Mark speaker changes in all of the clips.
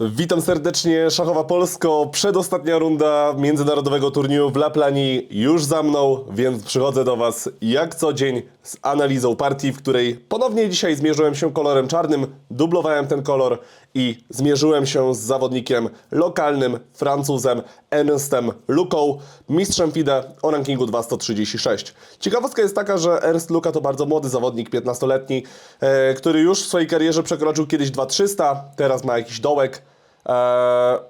Speaker 1: Witam serdecznie, Szachowa Polsko. Przedostatnia runda międzynarodowego turnieju w Laplani już za mną, więc przychodzę do Was jak co dzień z analizą partii, w której ponownie dzisiaj zmierzyłem się kolorem czarnym, dublowałem ten kolor i zmierzyłem się z zawodnikiem lokalnym, Francuzem Ernstem Luką, mistrzem FIDE o rankingu 2136. Ciekawostka jest taka, że Ernst Luka to bardzo młody zawodnik, 15-letni, e, który już w swojej karierze przekroczył kiedyś 2300, teraz ma jakiś dołek. E,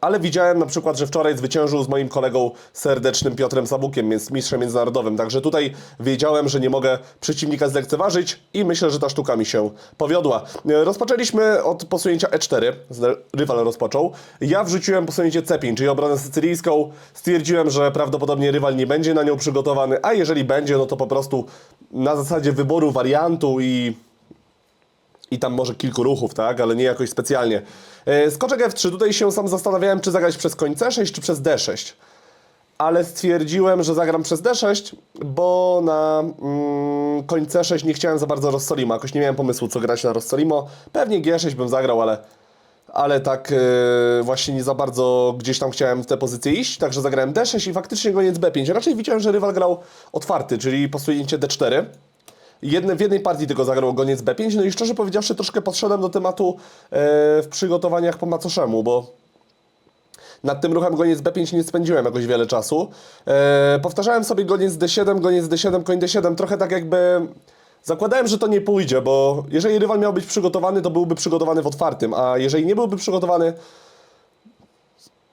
Speaker 1: ale widziałem na przykład, że wczoraj zwyciężył z moim kolegą serdecznym Piotrem Sabukiem, więc mistrzem międzynarodowym. Także tutaj wiedziałem, że nie mogę przeciwnika zlekceważyć i myślę, że ta sztuka mi się powiodła. E, Rozpoczęliśmy od posunięcia E4, z- rywal rozpoczął. Ja wrzuciłem posunięcie C5, czyli obronę sycylijską. Stwierdziłem, że prawdopodobnie rywal nie będzie na nią przygotowany, a jeżeli będzie, no to po prostu na zasadzie wyboru wariantu i i tam może kilku ruchów, tak, ale nie jakoś specjalnie. E, Skoczek F3, tutaj się sam zastanawiałem, czy zagrać przez koń C6, czy przez D6. Ale stwierdziłem, że zagram przez D6, bo na mm, koń C6 nie chciałem za bardzo Rossolimo. Jakoś nie miałem pomysłu, co grać na Rossolimo. Pewnie G6 bym zagrał, ale, ale tak e, właśnie nie za bardzo gdzieś tam chciałem w tę pozycję iść. Także zagrałem D6 i faktycznie goniec B5. Raczej widziałem, że rywal grał otwarty, czyli posunięcie D4. Jedne, w jednej partii tylko zagrał goniec B5, no i szczerze powiedziawszy troszkę podszedłem do tematu e, w przygotowaniach po macoszemu, bo nad tym ruchem goniec B5 nie spędziłem jakoś wiele czasu. E, powtarzałem sobie goniec D7, goniec D7, koń D7, trochę tak jakby... Zakładałem, że to nie pójdzie, bo jeżeli rywal miał być przygotowany, to byłby przygotowany w otwartym, a jeżeli nie byłby przygotowany,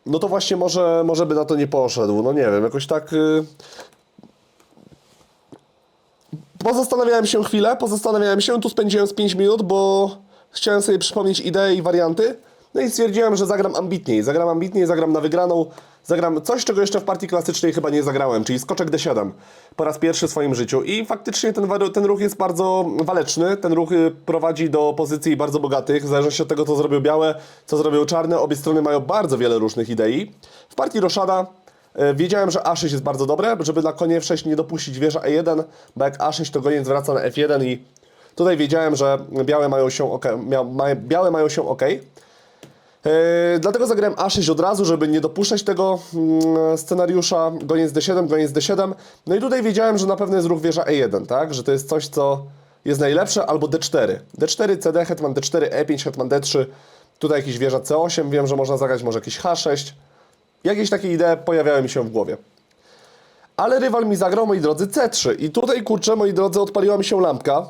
Speaker 1: no to właśnie może, może by na to nie poszedł. No nie wiem, jakoś tak... Y, Pozastanawiałem się chwilę, pozastanawiałem się, tu spędziłem z 5 minut, bo chciałem sobie przypomnieć idee i warianty. No i stwierdziłem, że zagram ambitniej. Zagram ambitniej, zagram na wygraną. Zagram coś, czego jeszcze w partii klasycznej chyba nie zagrałem, czyli skoczek D7 po raz pierwszy w swoim życiu. I faktycznie ten, ten ruch jest bardzo waleczny. Ten ruch y, prowadzi do pozycji bardzo bogatych, w zależności od tego, co zrobią białe, co zrobią czarne. Obie strony mają bardzo wiele różnych idei. W partii Roszada Wiedziałem, że A6 jest bardzo dobre, żeby na konie F6 nie dopuścić wieża E1, bo jak A6 to goniec wraca na F1 i tutaj wiedziałem, że białe mają się ok. Białe mają się ok. E, dlatego zagrałem A6 od razu, żeby nie dopuszczać tego mm, scenariusza. Goniec D7, goniec D7. No i tutaj wiedziałem, że na pewno jest ruch wieża E1, tak? Że to jest coś, co jest najlepsze, albo D4. D4, CD, hetman D4, E5, hetman D3. Tutaj jakiś wieża C8, wiem, że można zagrać może jakiś H6. Jakieś takie idee pojawiały mi się w głowie. Ale rywal mi zagrał, moi drodzy, C3. I tutaj, kurczę, moi drodzy, odpaliła mi się lampka.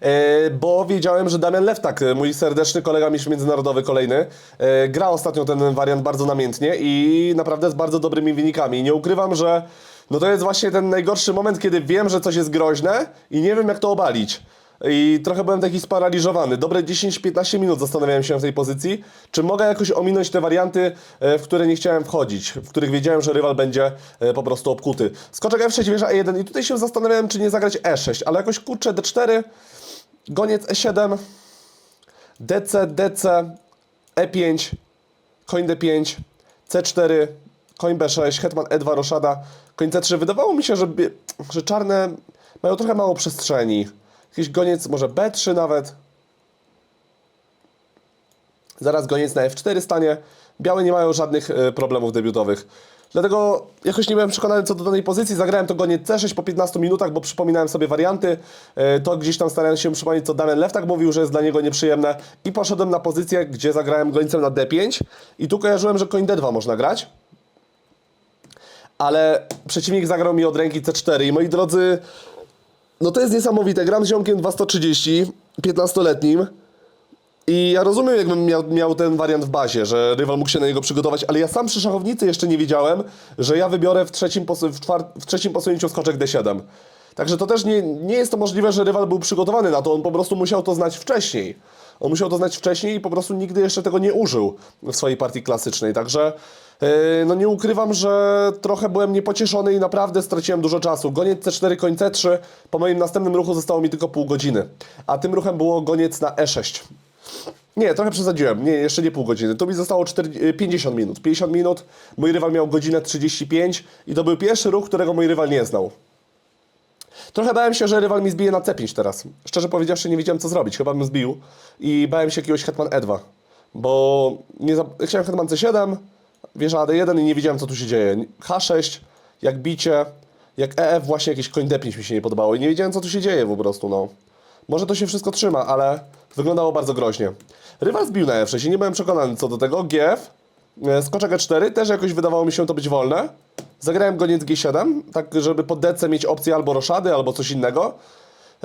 Speaker 1: E, bo wiedziałem, że Damian Lewtak, e, mój serdeczny kolega mistrz międzynarodowy kolejny, e, gra ostatnio ten wariant bardzo namiętnie i naprawdę z bardzo dobrymi wynikami. Nie ukrywam, że no to jest właśnie ten najgorszy moment, kiedy wiem, że coś jest groźne i nie wiem, jak to obalić. I trochę byłem taki sparaliżowany. Dobre 10-15 minut zastanawiałem się w tej pozycji, czy mogę jakoś ominąć te warianty, e, w które nie chciałem wchodzić, w których wiedziałem, że rywal będzie e, po prostu obkuty. Skoczek F6, wieża E1 i tutaj się zastanawiałem, czy nie zagrać E6, ale jakoś kurczę D4, goniec E7, DC, DC, E5, koń D5, C4, koń B6, hetman E2, roszada, koń C3. Wydawało mi się, że, że czarne mają trochę mało przestrzeni. Jakiś goniec, może B3 nawet. Zaraz goniec na F4 stanie. Białe nie mają żadnych e, problemów debiutowych. Dlatego jakoś nie byłem przekonany co do danej pozycji. Zagrałem to goniec C6 po 15 minutach, bo przypominałem sobie warianty. E, To gdzieś tam starałem się przypomnieć, co Damian Lewtak mówił, że jest dla niego nieprzyjemne. I poszedłem na pozycję, gdzie zagrałem gońcem na D5. I tu kojarzyłem, że koń D2 można grać. Ale przeciwnik zagrał mi od ręki C4. I moi drodzy, no to jest niesamowite. Gram z ziomkiem 230, 15-letnim. I ja rozumiem, jakbym miał, miał ten wariant w bazie, że rywal mógł się na niego przygotować, ale ja sam przy szachownicy jeszcze nie wiedziałem, że ja wybiorę w trzecim, w czwar- w trzecim posunięciu skoczek D7. Także to też nie, nie jest to możliwe, że rywal był przygotowany na to, on po prostu musiał to znać wcześniej. On musiał to znać wcześniej i po prostu nigdy jeszcze tego nie użył w swojej partii klasycznej. Także no nie ukrywam, że trochę byłem niepocieszony i naprawdę straciłem dużo czasu. Goniec C4, koń C3. Po moim następnym ruchu zostało mi tylko pół godziny. A tym ruchem było goniec na E6. Nie, trochę przesadziłem. Nie, jeszcze nie pół godziny. To mi zostało 4, 50 minut. 50 minut. Mój rywal miał godzinę 35 i to był pierwszy ruch, którego mój rywal nie znał. Trochę bałem się, że rywal mi zbije na C5 teraz. Szczerze powiedziawszy, nie wiedziałem co zrobić. Chyba bym zbił i bałem się jakiegoś hetman E2. Bo nie za... chciałem hetman C7, wieża AD1 i nie wiedziałem co tu się dzieje. H6, jak bicie, jak EF właśnie jakieś koń D5 mi się nie podobało i nie wiedziałem co tu się dzieje po prostu, no. Może to się wszystko trzyma, ale wyglądało bardzo groźnie. Rywal zbił na F6 i nie byłem przekonany co do tego. GF, e, skoczek E4, też jakoś wydawało mi się to być wolne. Zagrałem goniec G7, tak żeby po DC mieć opcję albo roszady, albo coś innego.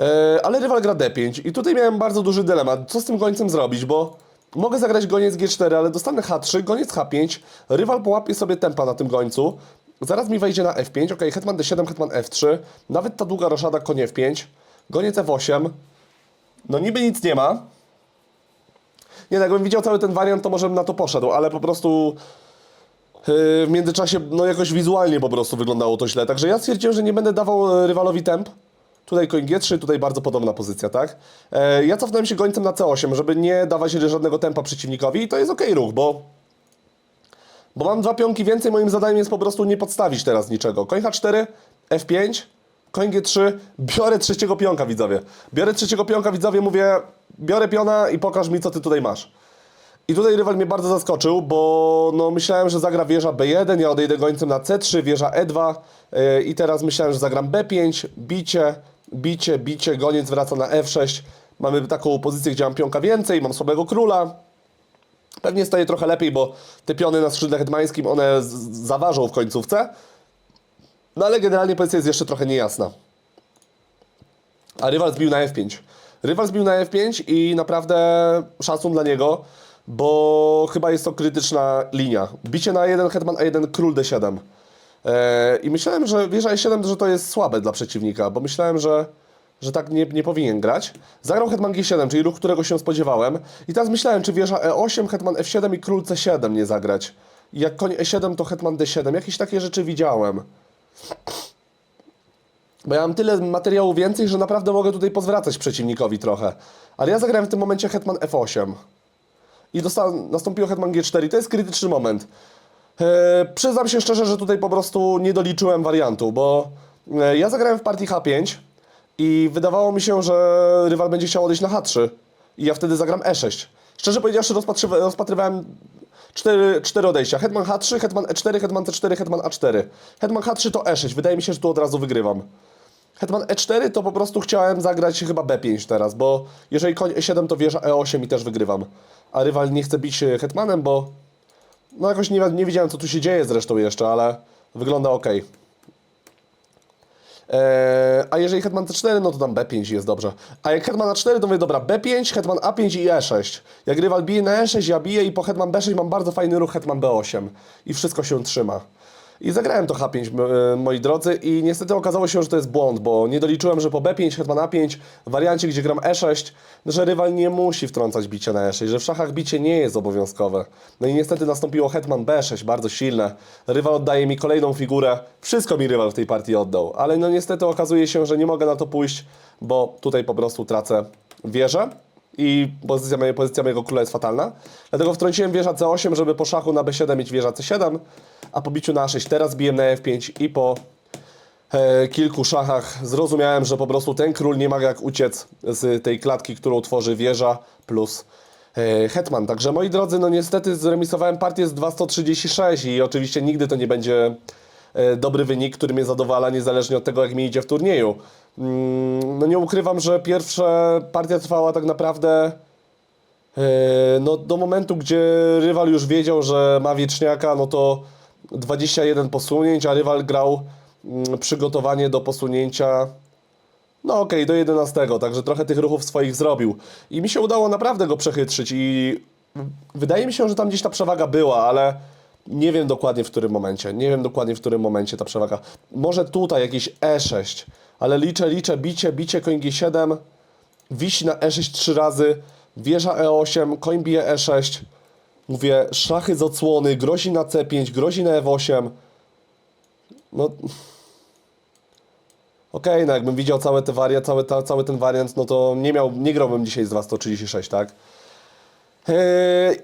Speaker 1: E, ale rywal gra D5 i tutaj miałem bardzo duży dylemat, co z tym gońcem zrobić, bo mogę zagrać goniec G4, ale dostanę H3, goniec H5, rywal połapie sobie tempa na tym gońcu, zaraz mi wejdzie na F5, ok, hetman D7, hetman F3, nawet ta długa roszada konie F5, goniec F8, no niby nic nie ma. Nie, no jakbym widział cały ten wariant, to może bym na to poszedł, ale po prostu yy, w międzyczasie, no jakoś wizualnie po prostu wyglądało to źle. Także ja stwierdziłem, że nie będę dawał e, rywalowi temp. Tutaj koń G3, tutaj bardzo podobna pozycja, tak? E, ja cofnąłem się gońcem na C8, żeby nie dawać żadnego tempa przeciwnikowi i to jest ok ruch, bo bo mam dwa pionki więcej, moim zadaniem jest po prostu nie podstawić teraz niczego. Koń H4, F5, koń G3, biorę trzeciego pionka, widzowie. Biorę trzeciego pionka, widzowie, mówię, biorę piona i pokaż mi, co ty tutaj masz. I tutaj rywal mnie bardzo zaskoczył, bo no, myślałem, że zagra wieża B1, ja odejdę gońcem na C3, wieża E2 yy, i teraz myślałem, że zagram B5, bicie, bicie, bicie, goniec wraca na F6. Mamy taką pozycję, gdzie mam pionka więcej, mam słabego króla, Pewnie staje trochę lepiej, bo te piony na skrzydle hetmańskim, one zaważą w końcówce. No ale generalnie pozycja jest jeszcze trochę niejasna. A rywal zbił na F5. Rywal zbił na F5 i naprawdę szacun dla niego, bo chyba jest to krytyczna linia. Bicie na 1, hetman A1, król D7. Eee, I myślałem, że wieża E7, że to jest słabe dla przeciwnika, bo myślałem, że, że tak nie, nie powinien grać. Zagrał hetman G7, czyli ruch, którego się spodziewałem. I teraz myślałem, czy wieża E8, hetman F7 i król C7 nie zagrać. I jak koń E7, to hetman D7. Jakieś takie rzeczy widziałem. Bo ja mam tyle materiału więcej, że naprawdę mogę tutaj pozwracać przeciwnikowi trochę. Ale ja zagrałem w tym momencie hetman F8. I dostałem, nastąpiło hetman G4 i to jest krytyczny moment. E, przyznam się szczerze, że tutaj po prostu nie doliczyłem wariantu, bo e, ja zagrałem w partii H5 i wydawało mi się, że rywal będzie chciał odejść na H3 i ja wtedy zagram E6. Szczerze powiedziawszy rozpatrywa, rozpatrywałem cztery, cztery odejścia. Hetman H3, Hetman E4, Hetman C4, Hetman A4. Hetman H3 to E6. Wydaje mi się, że tu od razu wygrywam. Hetman E4 to po prostu chciałem zagrać chyba B5 teraz, bo jeżeli koń E7 to wieża E8 i też wygrywam. A rywal nie chce bić e, hetmanem, bo no jakoś nie, nie wiedziałem co tu się dzieje zresztą jeszcze, ale wygląda ok. Eee, a jeżeli hetman C4, no to tam B5 jest dobrze. A jak hetman A4, to mówię, dobra, B5, hetman A5 i E6. Jak rywal bije na E6, ja biję i po hetman B6 mam bardzo fajny ruch hetman B8. I wszystko się trzyma. I zagrałem to H5, m- e, moi drodzy, i niestety okazało się, że to jest błąd, bo nie doliczyłem, że po B5, hetman A5, w wariancie, gdzie gram E6, że rywal nie musi wtrącać bicia na E6, że w szachach bicie nie jest obowiązkowe. No i niestety nastąpiło hetman B6, bardzo silne. Rywal oddaje mi kolejną figurę, wszystko mi rywal w tej partii oddał, ale no niestety okazuje się, że nie mogę na to pójść, bo tutaj po prostu tracę wieżę i pozycja, pozycja mojego króla jest fatalna. Dlatego wtrąciłem wieża C8, żeby po szachu na B7 mieć wieża C7, a po biciu na A6 teraz biję na F5 i po e, kilku szachach zrozumiałem, że po prostu ten król nie ma jak uciec z tej klatki, którą tworzy wieża plus e, hetman. Także moi drodzy, no niestety zremisowałem partię z 236 i oczywiście nigdy to nie będzie dobry wynik, który mnie zadowala, niezależnie od tego, jak mi idzie w turnieju. Mm, No nie ukrywam, że pierwsza partia trwała tak naprawdę e, no, do momentu, gdzie rywal już wiedział, że ma wieczniaka, no to 21 posunięć, a rywal grał mm, przygotowanie do posunięcia no okej, do 11, także trochę tych ruchów swoich zrobił. I mi się udało naprawdę go przechytrzyć i wydaje mi się, że tam gdzieś ta przewaga była, ale nie wiem dokładnie w którym momencie. Nie wiem dokładnie w którym momencie ta przewaga. Może tutaj jakieś E6, ale liczę, liczę, bicie, bicie, koń G7, wisi na E6 trzy razy, wieża E8, koń bije E6. Mówię, szachy z odsłony, grozi na C5, grozi na E8. No... Okej, no jakbym widział całe te waria, cały, ta, cały ten wariant, no to nie miał, nie grałbym dzisiaj z 236, tak? Eee,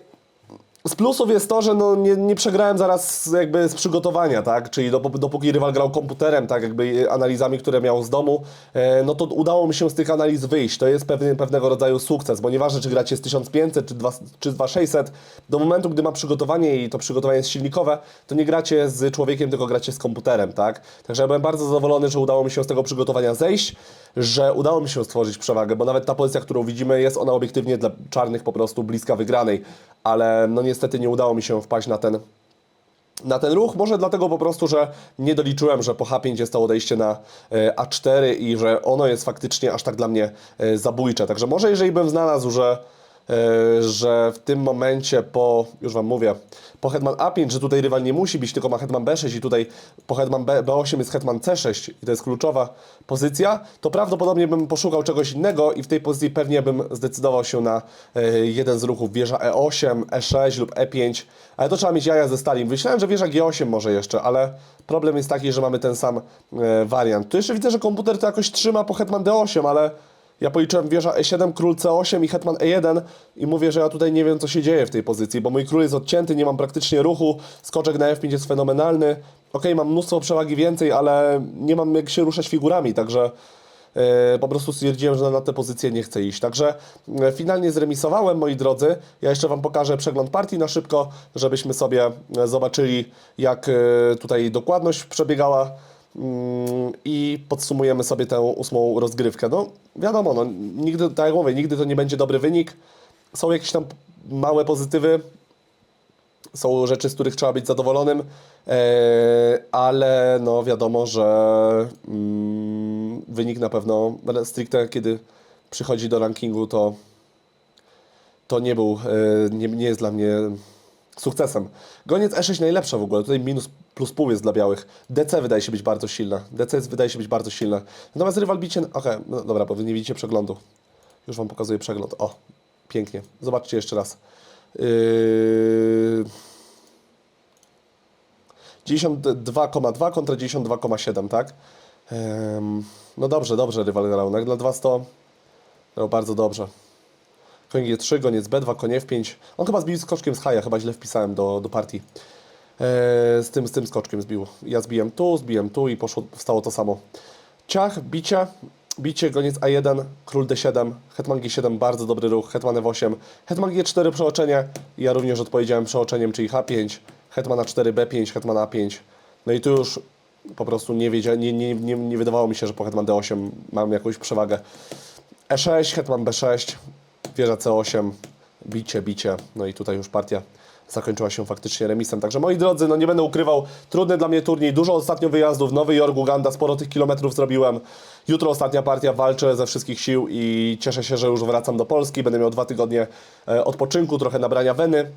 Speaker 1: Z plusów jest to, że no nie, nie przegrałem zaraz jakby z przygotowania, tak? Czyli dop- dopóki rywal grał komputerem, tak jakby analizami, które miał z domu, e, no to udało mi się z tych analiz wyjść. To jest pewien, pewnego rodzaju sukces, bo nieważne czy gracie z 1500 czy, 2, czy 2600, do momentu, gdy ma przygotowanie i to przygotowanie jest silnikowe, to nie gracie z człowiekiem, tylko gracie z komputerem, tak? Także ja byłem bardzo zadowolony, że udało mi się z tego przygotowania zejść, że udało mi się stworzyć przewagę, bo nawet ta pozycja, którą widzimy, jest ona obiektywnie dla czarnych po prostu bliska wygranej, ale no niestety nie udało mi się wpaść na ten na ten ruch. Może dlatego po prostu, że nie doliczyłem, że po H5 jest to odejście na e, A4 i że ono jest faktycznie aż tak dla mnie e, zabójcze. Także może jeżeli bym znalazł, że, że w tym momencie po, już Wam mówię, po hetman A5, że tutaj rywal nie musi bić, tylko ma hetman B6 i tutaj po hetman B, B8 jest hetman C6 i to jest kluczowa pozycja, to prawdopodobnie bym poszukał czegoś innego i w tej pozycji pewnie bym zdecydował się na e, jeden z ruchów wieża E8, E6 lub E5, ale to trzeba mieć jaja ze stali. Myślałem, że wieża G8 może jeszcze, ale problem jest taki, że mamy ten sam e, wariant. Tu jeszcze widzę, że komputer to jakoś trzyma po hetman D8, ale ja policzyłem wieża E7, król C8 i hetman E1 i mówię, że ja tutaj nie wiem, co się dzieje w tej pozycji, bo mój król jest odcięty, nie mam praktycznie ruchu, skoczek na F5 jest fenomenalny. Okej, mam mnóstwo przewagi więcej, ale nie mam jak się ruszać figurami, także e, po prostu stwierdziłem, że na tę pozycję nie chcę iść. Także e, finalnie zremisowałem, moi drodzy. Ja jeszcze Wam pokażę przegląd partii na szybko, żebyśmy sobie e, zobaczyli, jak e, tutaj dokładność przebiegała i podsumujemy sobie tę ósmą rozgrywkę. No wiadomo, no, nigdy, tak jak mówię, nigdy to nie będzie dobry wynik. Są jakieś tam małe pozytywy, są rzeczy, z których trzeba być zadowolonym, e, ale no wiadomo, że mm, wynik na pewno stricte kiedy przychodzi do rankingu, to to nie był, e, nie, nie jest dla mnie sukcesem. Goniec E6 najlepsza w ogóle, tutaj minus plus pół jest dla białych. DC wydaje się być bardzo silna. DC wydaje się być bardzo silna. Natomiast rywal bicie, okej, no dobra, bo wy nie widzicie przeglądu. Już Wam pokazuję przegląd. O, pięknie. Zobaczcie jeszcze raz. Yy... 92,2 kontra 92,7, tak? Em, no dobrze, dobrze rywal. No Jak dla 200 grał bardzo dobrze. Koń G3, goniec B2, konie F5. On chyba zbił skoczkiem z haja, chyba źle wpisałem do, do partii. Eee, z, tym, z tym skoczkiem zbił. Ja zbiłem tu, zbiłem tu i poszło, wstało to samo. Ciach, bicie, bicie, goniec A1, król D7, hetman G7, bardzo dobry ruch, hetman F8, hetman G4 przeoczenie. Ja również odpowiedziałem przeoczeniem, czyli H5, hetman A4, B5, hetman A5. No i tu już po prostu nie, wiedzia, nie, nie, nie, nie wydawało mi się, że po hetman D8 mam jakąś przewagę. E6, hetman B6, wieża C8, bicie, bicie. No i tutaj już partia zakończyła się faktycznie remisem. Także moi drodzy, no nie będę ukrywał, trudny dla mnie turniej, dużo ostatnio wyjazdów, Nowy Jork, Uganda, sporo tych kilometrów zrobiłem. Jutro ostatnia partia, walczę ze wszystkich sił i cieszę się, że już wracam do Polski. Będę miał dwa tygodnie e, odpoczynku, trochę nabrania weny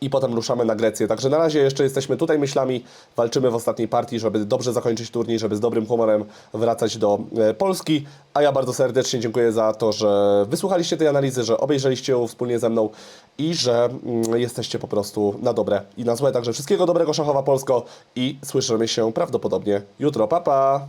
Speaker 1: i potem ruszamy na Grecję. Także na razie jeszcze jesteśmy tutaj myślami, walczymy w ostatniej partii, żeby dobrze zakończyć turniej, żeby z dobrym humorem wracać do e, Polski. A ja bardzo serdecznie dziękuję za to, że wysłuchaliście tej analizy, że obejrzeliście ją wspólnie ze mną i że mm, jesteście po prostu na dobre i na złe. Także wszystkiego dobrego, Szachowa Polsko i słyszymy się prawdopodobnie jutro. Pa, pa!